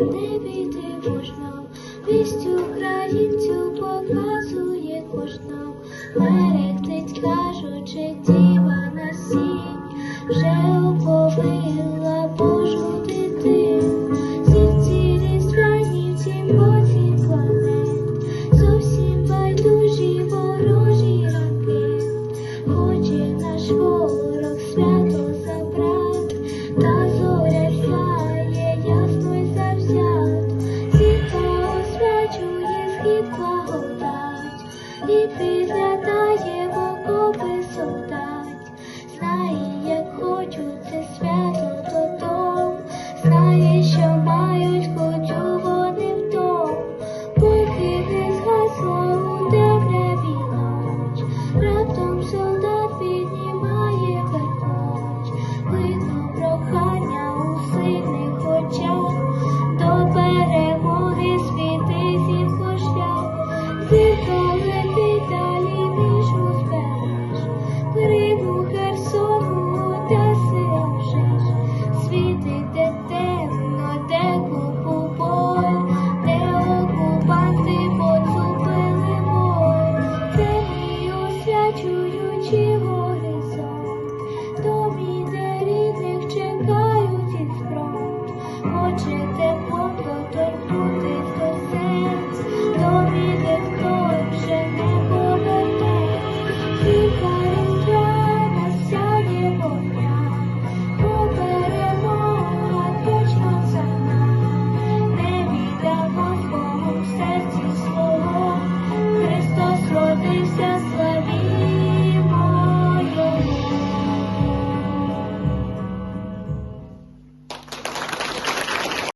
не біди можна, вістю, українцю показує кожна, мерехтить, кажучи, діва на сінь, вже оповила. І підглядає в окопи солдат, знає, як хочуть це свято додому, знає, що мають хочу вони вдома, поки не згасла темряві ніч, раптом солдат піднімає верхоч, видно прохання у сильних очах, до перемоги світи зірко шлях, зірко did it, did it.